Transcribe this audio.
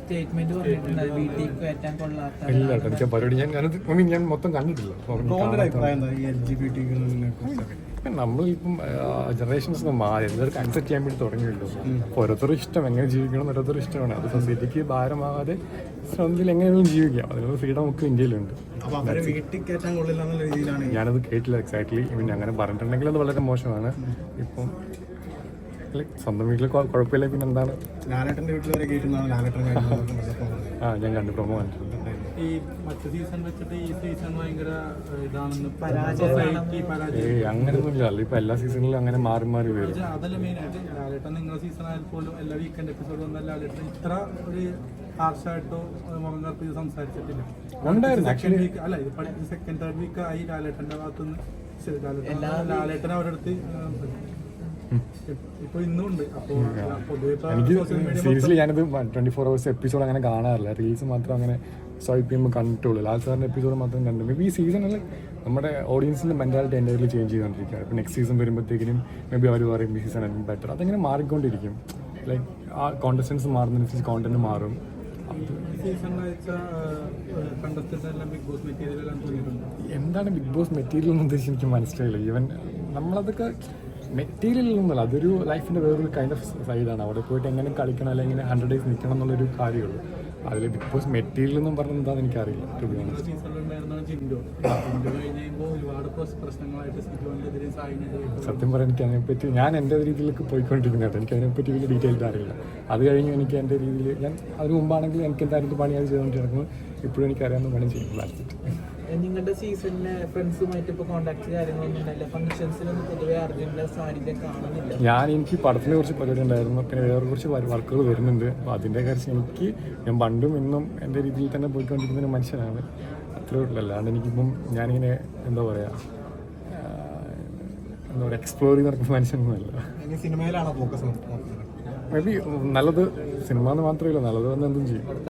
Statement പറഞ്ഞിട്ടുണ്ട് വീട്ടിൽ കയറ്റാൻ കൊള്ളാത്ത ഇല്ല എനിക്ക് പരിപാടി ഞാൻ ഞാനത് ഞാൻ മൊത്തം കണ്ടിട്ടില്ല. നമ്മളിപ്പം ജനറേഷൻസ് മാറി. എല്ലാവർക്കും അക്സെപ്റ്റ് ചെയ്യാൻ വേണ്ടി തുടങ്ങിയല്ലോ. ഓരോരുത്തർ ഓരോരുത്തരും ഇഷ്ടം എങ്ങനെ ജീവിക്കണം ഓരോരുത്തർ ഓരോരുത്തരും ഇഷ്ടമാണ്. അത് സൊസൈറ്റിക്ക് ഭാരമാകാതെ സ്വന്തത്തിൽ എങ്ങനെയും ജീവിക്കാം. അതിനുള്ള ഫ്രീഡം ഒക്കെ ഇന്ത്യയിലുണ്ട്. ഞാനത് കേട്ടില്ല എക്സാക്ട്ലി മീൻ അങ്ങനെ പറഞ്ഞിട്ടുണ്ടെങ്കിൽ അത് വളരെ മോശമാണ്. ഇപ്പം സ്വന്തം വീട്ടിൽ കുഴപ്പമില്ല പിന്നെ എന്താണ്? ലാലേട്ടന്റെ വീട്ടിൽ വരെ ലാലേട്ടൻ ആ ഞാൻ കണ്ടു പ്രൊമോ കണ്ടിട്ടുണ്ട് ഈ മറ്റു സീസൺ വെച്ചിട്ട് ഈ സീസൺ ഭയങ്കര ഇതാണെന്ന് ഏയ് അങ്ങനെയൊന്നുമില്ല. ഇപ്പൊ എല്ലാ സീസണിലും അങ്ങനെ മാറി മാറി വരും. അതല്ല മെയിൻ ആയിട്ട്. ലാലേട്ടൻ നിങ്ങളുടെ സീസൺ ആയാൽ പോലും എല്ലാ വീക്കെൻഡ് എപ്പിസോഡ് വന്നാൽ ലാലേട്ടൻ ഇത്ര ഒരു ഹാർഷായിട്ടോ മുഖം ഇത് സംസാരിച്ചിട്ടില്ല. ഉണ്ടായിരുന്നു. സെക്കൻഡ് വീക്ക് അല്ല സെക്കൻഡ് തേർഡ് വീക്ക് ആയി ലാലേട്ടന്റെ ഭാഗത്തുനിന്ന്. ലാലേട്ടൻ ലാലേട്ടൻ അവരടുത്ത് എനിക്ക് സീരിയസ്ലി ഞാനത് ട്വന്റി ഫോർ അവേഴ്സ് എപ്പിസോഡ് അങ്ങനെ കാണാറില്ല. റീൽസ് മാത്രം അങ്ങനെ സ്വൈപ്പ് ചെയ്യുമ്പോൾ കണ്ടിട്ടുള്ളൂ. ലാൽ സാറിന്റെ എപ്പിസോഡ് മാത്രം കണ്ടു മേ ബി ഈ സീസണിൽ നമ്മുടെ ഓഡിയൻസിന്റെ മെന്റാലിറ്റി എന്റെ ചേഞ്ച് ചെയ്തുകൊണ്ടിരിക്കുകയാണ് ഇപ്പൊ നെക്സ്റ്റ് സീസൺ വരുമ്പോഴത്തേക്കിനും മേ ബി അവർ പറയും ഈ സീസൺ ബെറ്റർ അതങ്ങനെ മാറിക്കൊണ്ടിരിക്കും. ലൈക്ക് ആ കോണ്ടസ്റ്റൻസ് മാറുന്നതിനനുസരിച്ച് കോണ്ടന്റ് മാറും. എന്താണ് ബിഗ് ബോസ് മെറ്റീരിയൽ എന്ന് ഉദ്ദേശിച്ച് എനിക്ക് മനസ്സിലായില്ല. ഈവൻ നമ്മളതൊക്കെ മെറ്റീരിയൽ ഒന്നുമല്ല അതൊരു ലൈഫിന്റെ വേറൊരു കൈൻഡ് ഓഫ് സൈഡാണ് അവിടെ പോയിട്ട് എങ്ങനെ കളിക്കണം അല്ലെങ്കിൽ ഹൺഡ്രഡ് ഡേയ്സ് നിൽക്കണം എന്നുള്ളൊരു കാര്യമുള്ളൂ അതിൽ ബിഗ് ബോസ് മെറ്റീരിയൽ എന്നും പറഞ്ഞത് എന്താണെന്ന് എനിക്കറിയില്ല ടു ബി ഓണസ്റ്റ് സത്യം പറയാൻ എനിക്ക് അതിനെപ്പറ്റി ഞാൻ എന്റെ രീതിയിലേക്ക് പോയിക്കൊണ്ടിരിക്കുന്ന കേട്ടോ. എനിക്ക് അതിനെപ്പറ്റി വലിയ ഡീറ്റെയിൽസ് അറിയില്ല. അത് കഴിഞ്ഞ് എനിക്ക് എന്റെ രീതിയിൽ ഞാൻ അതിന് മുമ്പാണെങ്കിൽ എനിക്ക് എന്തായിരുന്നു പണി ചെയ്തുകൊണ്ടിരിക്കുന്നു ഇപ്പോഴും എനിക്ക് അറിയാവുന്ന പണി ചെയ്യും. ലാസ്റ്റ് നിങ്ങളുടെ സീസണിലെ ഫ്രണ്ട്സുമായിട്ട് ഇപ്പൊ കോണ്ടാക്ട് കാര്യങ്ങളൊന്നും ഉണ്ടായില്ല. ഫംഗ്ഷൻസിലൊന്നും പൊതുവെ അർജുന്റെ സാന്നിധ്യം കാണുന്നില്ല. ഞാൻ എനിക്ക് പടത്തിനെ കുറിച്ച് പരിപാടി ഉണ്ടായിരുന്നു. പിന്നെ വേറെ കുറച്ച് വർക്കുകൾ വരുന്നുണ്ട്. അപ്പോൾ അതിന്റെ കാര്യം എനിക്ക് ഞാൻ പണ്ടും ഇന്നും എന്റെ രീതിയിൽ തന്നെ പോയിക്കൊണ്ടിരിക്കുന്ന ഒരു മനുഷ്യനാണ്. അത്രേ ഉള്ളൂ. അല്ലാണ്ട് എനിക്കിപ്പം ഞാനിങ്ങനെ എന്താ പറയാ എന്താ പറയുക എക്സ്പ്ലോർ ചെയ്ത് നടക്കുന്ന മനുഷ്യനൊന്നുമല്ല. സിനിമയിലാണ് സിനിമയിലാണോ ഫോക്കസ് മേ ബി നല്ലത് സിനിമ എന്ന് മാത്രമല്ല നല്ലത് വന്ന് എന്തും ചെയ്യും.